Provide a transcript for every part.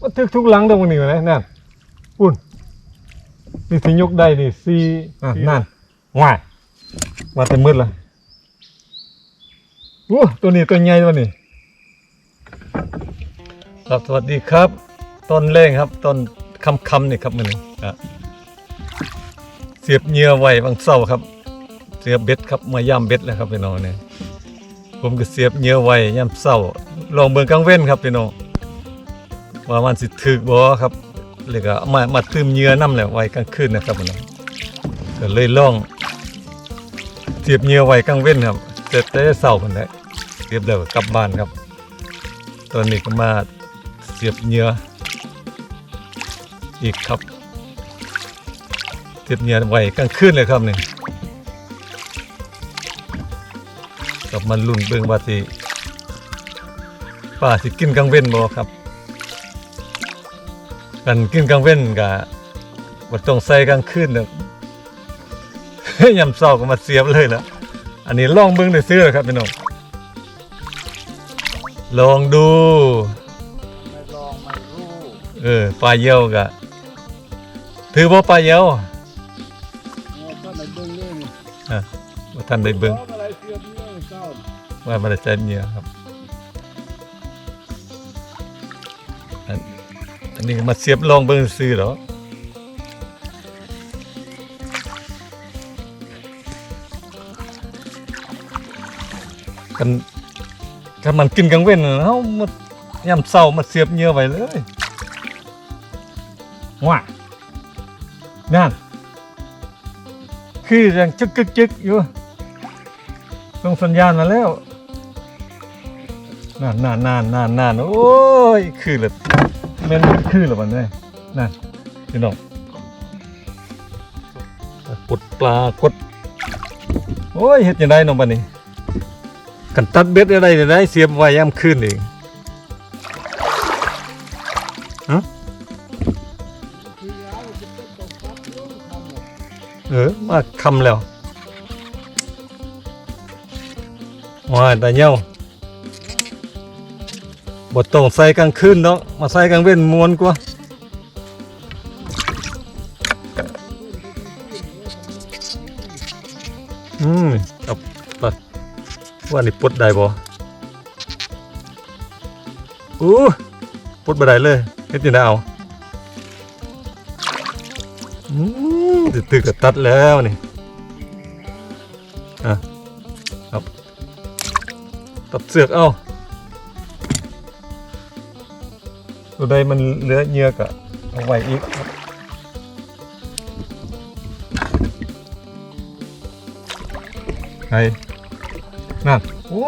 มันทึกทุกหลังตรงนี้เลยนั่นปุ่นนี่สิยกได้นี่สี่อะนั่นว่ายมาแต่มืดละโอ้ตัวนี้ตัวใหญ่ตัวนี้ครับสวัสดีครับ ต้นเล่งครับ ต้นคำคำๆนี่ครับมือนี้อะเสียบเหยื่อไว้บางเศร้าครับ เสียบเบ็ดครับมาย่ำเบ็ดแล้วครับพี่น้องเนี่ยผมก็เสียบเหยื่อไว้ย่ำเศร้าลองเบิ่งกลางเว้นครับพี่น้อง ว่ามันสิถึกบ่ครับเลยก็เอามามาตืมเหยื่อนํแล้วไว้กลางคืนนะครับพี่น้องก็เลยล่องเสียบเหยื่อไว้กลางเว้นครับเสร็จแต่เช้าพุ่นแหละเสียบแล้วก็กลับบ้านครับ ตอนนี้ก็มาเสียบเหยื่ออีกครับเสียบเหยื่อไว้กลางคืนเลยครับนี่กลับมาลุ้นเบิ่งว่าสิป้าสิกินกลางเว้นบ่ครับ กันกินกลางเว้นก็บ่ต้องใส่กลางคืนดอกยามเช้าก็มาเสียบเลยละอันนี้ลองเบิ่งได้ซื้อๆครับพี่น้องลองดูไม่ลองไม่รู้เออปลาเยี่ยวก็ถือว่าปลาเยี่ยวเนี่ยก็ในเบื้องนี้นี่อะว่าท่านได้เบิ่งลองอะไรเสียบเนี่ยเศร้าว่ามันจะใจเมียครับ นนี้มาเสียบลองเบิ่งซื้อเหรอกันถ้ามันกินกลางเว้นเฮามาย่ำเช้ามาเสียบเยื่อไว้เลยว้านั่นคือยังจึกกึกจึกอยู่ส่งสัญญาณมาแล้วนานนานนานนานนานโอ้ย คือเลย แม่นคือเลยวันนี้นั่นพี่น้องกดปลากดโอ้ยเฮ็ดยังไงน้องบัดนี้กันตัดเบ็ดอะไรได้เสียบไว้ย่ำคืนเองฮะคือแล้วจะเป็นตกปั๊บยุ่งทำหมดเออมาคำแล้วว้ายได้เหี่ยว บทต้องใส่กลางคืนเนาะมาใส่กลางเว้นมวนกว่าอืมเอาปะว่านี่ปดได้บ่อู้ปดบ่ได้เลยเฮ็ดจังได๋เอาอืมตึกก็ตัดแล้วนี่อะครับตัดเสือกเอา ตัวใดมันเหลือเยือก็เอาไว้อีกครับไงนั่นโอ้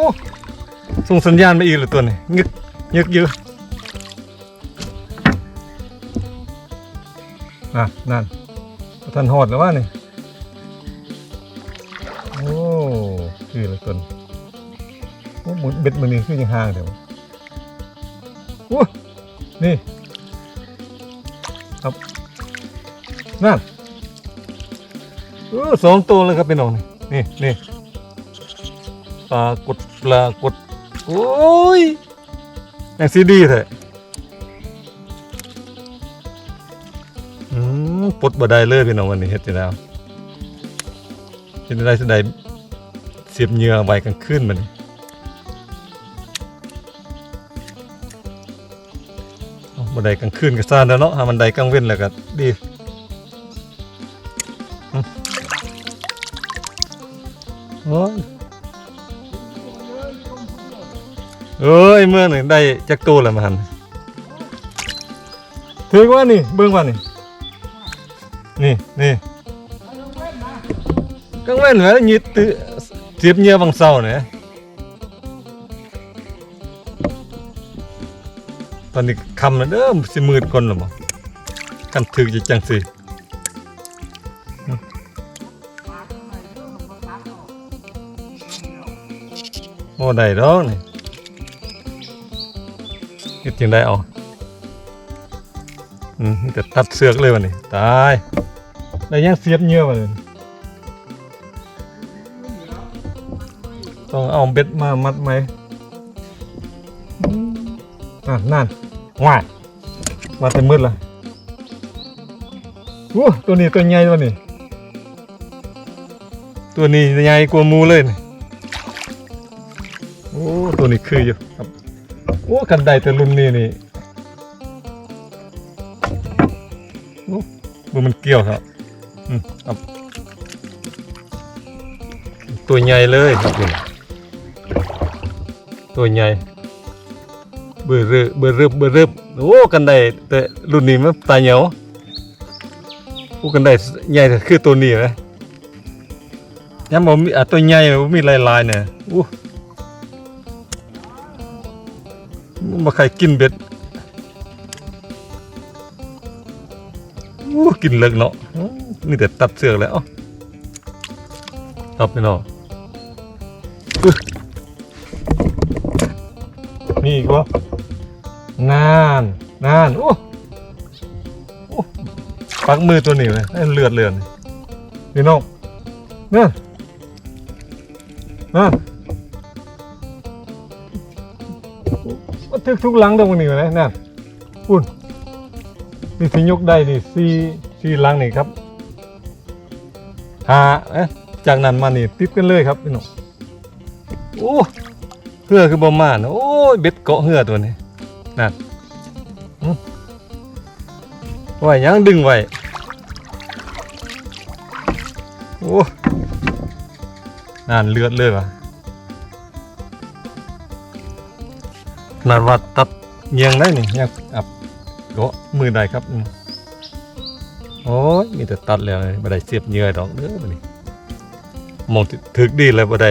ส่งสัญญาณมาอีกแล้วตัวนี้งึกงึกอยู่อะนั่นท่านหอดแล้วว่านี่โอ้คือละตัวนี้โอ้หมุนเบ็ดมันนี่คือยังห่างเดี๋ยวโอ้ นี่ ครับ นั่นเออสองตัวเลยครับพี่น้องนี่นี่นี่ปลากดปลากด โอ้ยอย่างซีดีเถอะอืมปลดบ่ได้เลยพี่น้องวันนี้เฮ็ดจังได๋เอาเฮ็ดได๋สิได้เสียบเหยื่อไว้กลางคืนมัน อาบ่ได้กลางคืนก็ซ่านแล้วเนาะหามันได้กลางเว้นแล้วก็ดีโอ้ยเอ้ยเมื่อนี่ได้จักตัวแล้วมันถือว่านี่เบิ่งว่านี่นี่นี่กังเว้นเหรอยึดตือเสียบเหยื่อบางเศร้าเนี่ย ตอนนี้คำแล้วเด้อสิมืดคนหรือบ่กันถือจะจังสิโอ้ได้ดอกนี่เฮ็ดจังได้เอาอืมแต่ตัดเสือกเลยวันนี้ตายแล้วยังเสียบเหงื่อมาเลยต้องเอาเบ็ดมามัดไหมอะนั่น ว้ายมาแต่มืดเละโอ้ตัวนี้ตัวใหญ่ตัวนี้ ตัวนี้ใหญ่กว่ามูเลยนี่โอ้ตัวนี้คืออยู่ครับโอ้กันไดแต่รุ่นนี้นี่โอ้มือมันเกี่ยวครับอืมครับตัวใหญ่เลยครับตัวใหญ่ เบอร์เรือเบอร์เรือเบอร์เรือโอ้กันไดแต่รุ่นนี้มันตาเหนียวโอ้กันไดใหญ่คือตัวนี้นะยังบ่มีอะตัวใหญ่มีลายๆเนี่ยโอ้มาใครกินเบ็ดโอ้กินเลิกเนาะนี่แต่ตัดเสือกแล้วครับพี่น้องอุ๊ย นี่อีกวะนานนานโอ้ปักมือตัวนี้เลยเลือดเลือนพี่น้องเนั่นนั่นโอ้ทึกทุกหลังตรงนี้เลยนั่นปุ่นนี่ที่ยกได้นี่สี่สี่หลังนี่ครับหาเอ๊ะจากนั้นมานี่ติดกันเลยครับพี่น้องโอ้ เหือคือบ่มานโอ้ยเบ็ดเกาะเหือตัวนี้นั่นอื้อไว้ยังดึงไหวโอ้นั่นเลือดเลยวะขนาดว่าตัดเงียงได้นี่ยังอับก็มือใดครับโอ้ยมีแต่ตัดแล้วไม่ได้เสียบเหยื่อดอกเด้อบัดนี้มองถึกดีเลยบ่ได้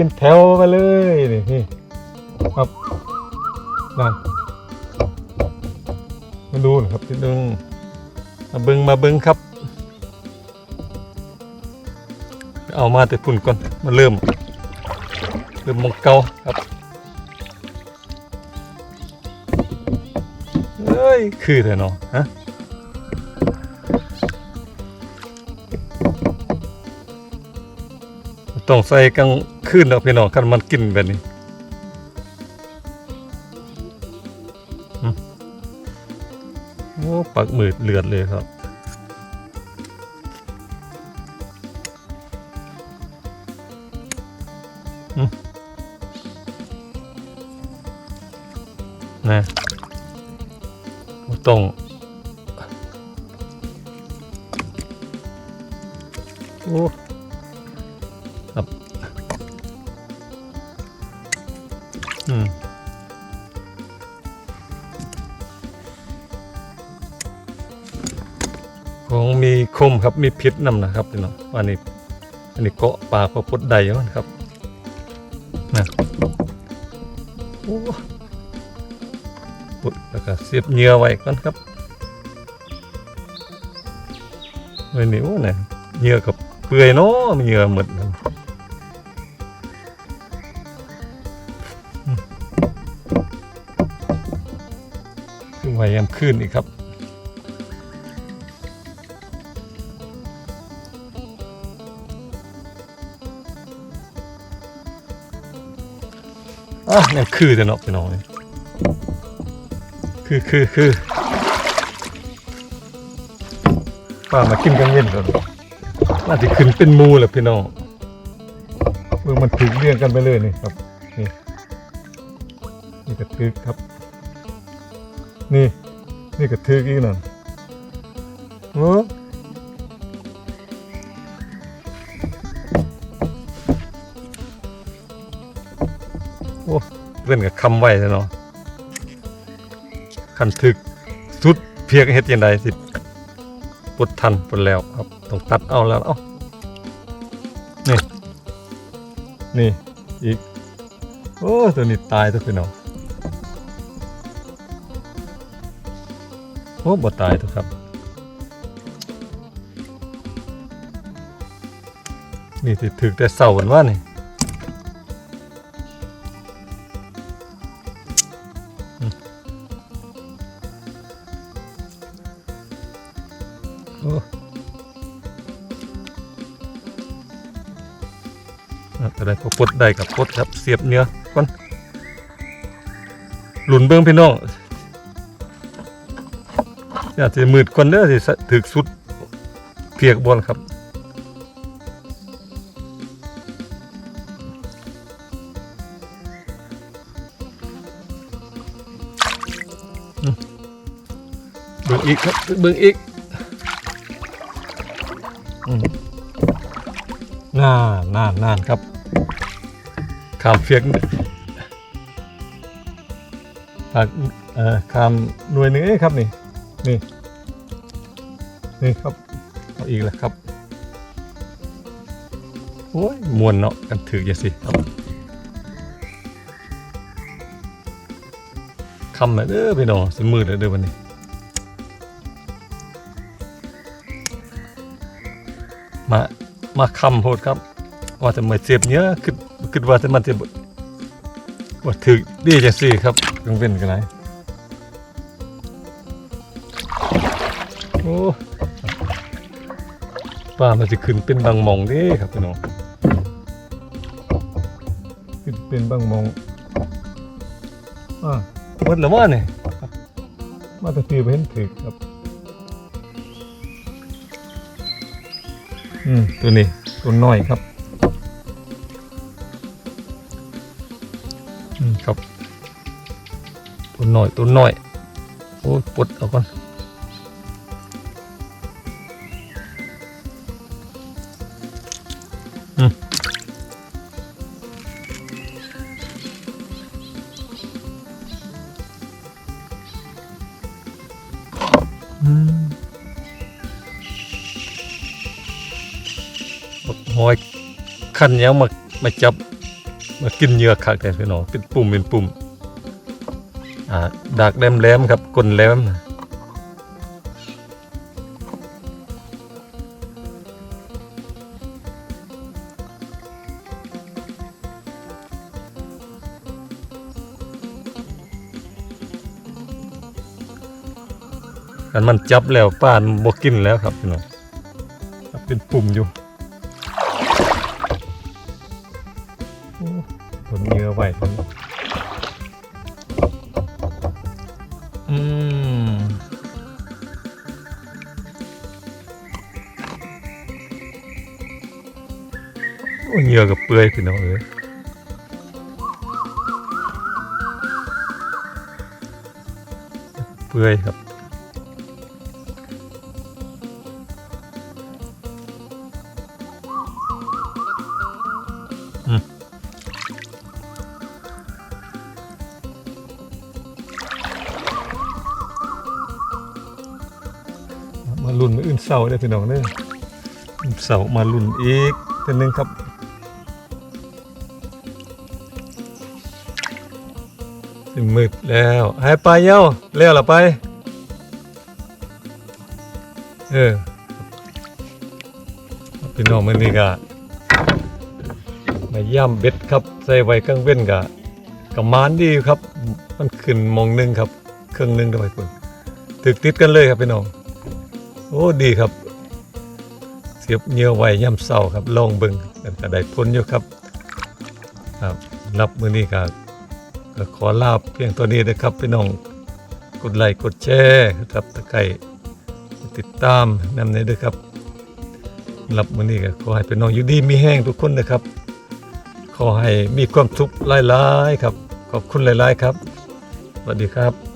เป็นแถวไปเลยนี่นี่ครับนั่นมาดูนะครับที่ดึงมาเบิ้งมาเบิ้งครับ เอามาแต่พุ่นก่อนมาเริ่มเริ่มมองเกาครับเอ้ยคือแต่เนาะฮะต้องใส่กลาง คืนเนาะพี่น้องคันมันกินแบบนี้โอ้ปักมือเลือดเลยครับนะต้องโอ้ อืมของมีคมครับมีพิษนำนะครับพี่น้องอันนี้ อันนี้เกาะปลาพระพุทธใดนะครับนะโอ้ปุดแล้วก็เสียบเหยื่อไว้ก่อนครับไว้นี่โอ้เนี่ยเหยื่อกับเปื่อยเนาะเหยื่อหมด ยามคืนอีกครับ อะเนี่ยคือแต่เนาะพี่น้อยคือคือคือป้ามากินกันเย็นก่อนน่าจะขึ้นเป็นมูแหละพี่น้องเมื่อมันถึงเรียงกันไปเลยนี่ครับ นี่ นี่กระทึกครับ นี่ นี่กระทึกอีกนั่นโอ้โอ้เพื่อนกับคำไว้เนาะคันถึกสุดเพียงเฮ็ดยังไงสิปลดทันปลดแล้วครับต้องตัดเอาแล้วเอ้านี่ นี่ อีก โอ้ ตัวนี้ตายตัวพี่น้อง โอ้บ่ตายทุกครับ นี่สิถึกแต่เสาวันว่านี่อืมโอ้อะไรพอปดได้กับปดครับ เสียบเนื้อก่อนหลุนเบิ้องพี่น้อง อยากจะมืดก่อนเด้อสิถึกสุดเพียกบอลครับเบิ่งอีกครับเบิ่งอีกน่านน่านน่านครับขามเฟียกปากเออขามหน่วยหนึ่งเอ้ยครับนี่ นี่ นี่ครับเอาอีกแล้วครับ โอ้ยมวนเนาะกันถืออย่าสิครับคำน่ะเด้อพี่น้องสิมืดแล้วเด้อวันนี้มามาคำโพดครับ ว่าจะมาเจ็บเนี้ยคือคือว่าจะมันจะว่าถึกดีจังสี่ครับกังเว้นกันไหน อ้ป้ามันจะขึ้นเป็นบางมองเด้ครับพี่น้องขึ้นเป็นบางมองอ่าหมดแล้วว่าเนี่ยมาตะกี้ไปเห็นถึกครับ อืมตัวนี้ตัวน้อยครับอืมครับตัวน้อยตัวน้อยโอ้ปลดเอาก่อน ขันยังมามาจับมากินเหยื่อคักแต่พี่น้องเป็นปุ่มเป็นปุ่มอ่าดากแหลมๆครับกลแหลมกันมันจับแล้วป้านบ่กินแล้วครับพี่น้องเป็นปุ่มอยู่ ผลเนื้อไหวทั้งอืมโอ้เหยื่อกับเปื่อยพี่น้องเอ้ยเปื่อยครับ เสาได้อพี่น้องเด้ออื่นเสามาลุ่นอีกเทีนึงครับมืดแล้วให้ไปเย้าเลี้ยวละไป เออพี่น้องมันนี่กะมาย่ำเบ็ดครับ ใส่ไว้กลางเว้นกะกะมานดีครับ มันขึ้นมองหนึงครับ เครื่องหนึงทำไมคุณตึกติดกันเลยครับพี่น้อง โอ้ดีครับ เสียบเหยื่อไว้ย่ำเศร้าครับลองเบิงกันก็ได้พ้นอยู่ครับครับรับมือนี้ก็ก็ขอลาบเพียงตัวนี้นะครับพี่น้องกดไลค์กดแชร์ครับตะไคร้ติดตามนำในด้วยครับรับมือนี้ก็ขอให้พี่น้องอยู่ดีมีแห้งทุกคนนะครับ ขอให้มีความสุขหลายๆครับ ขอบคุณหลายๆครับสวัสดีครับ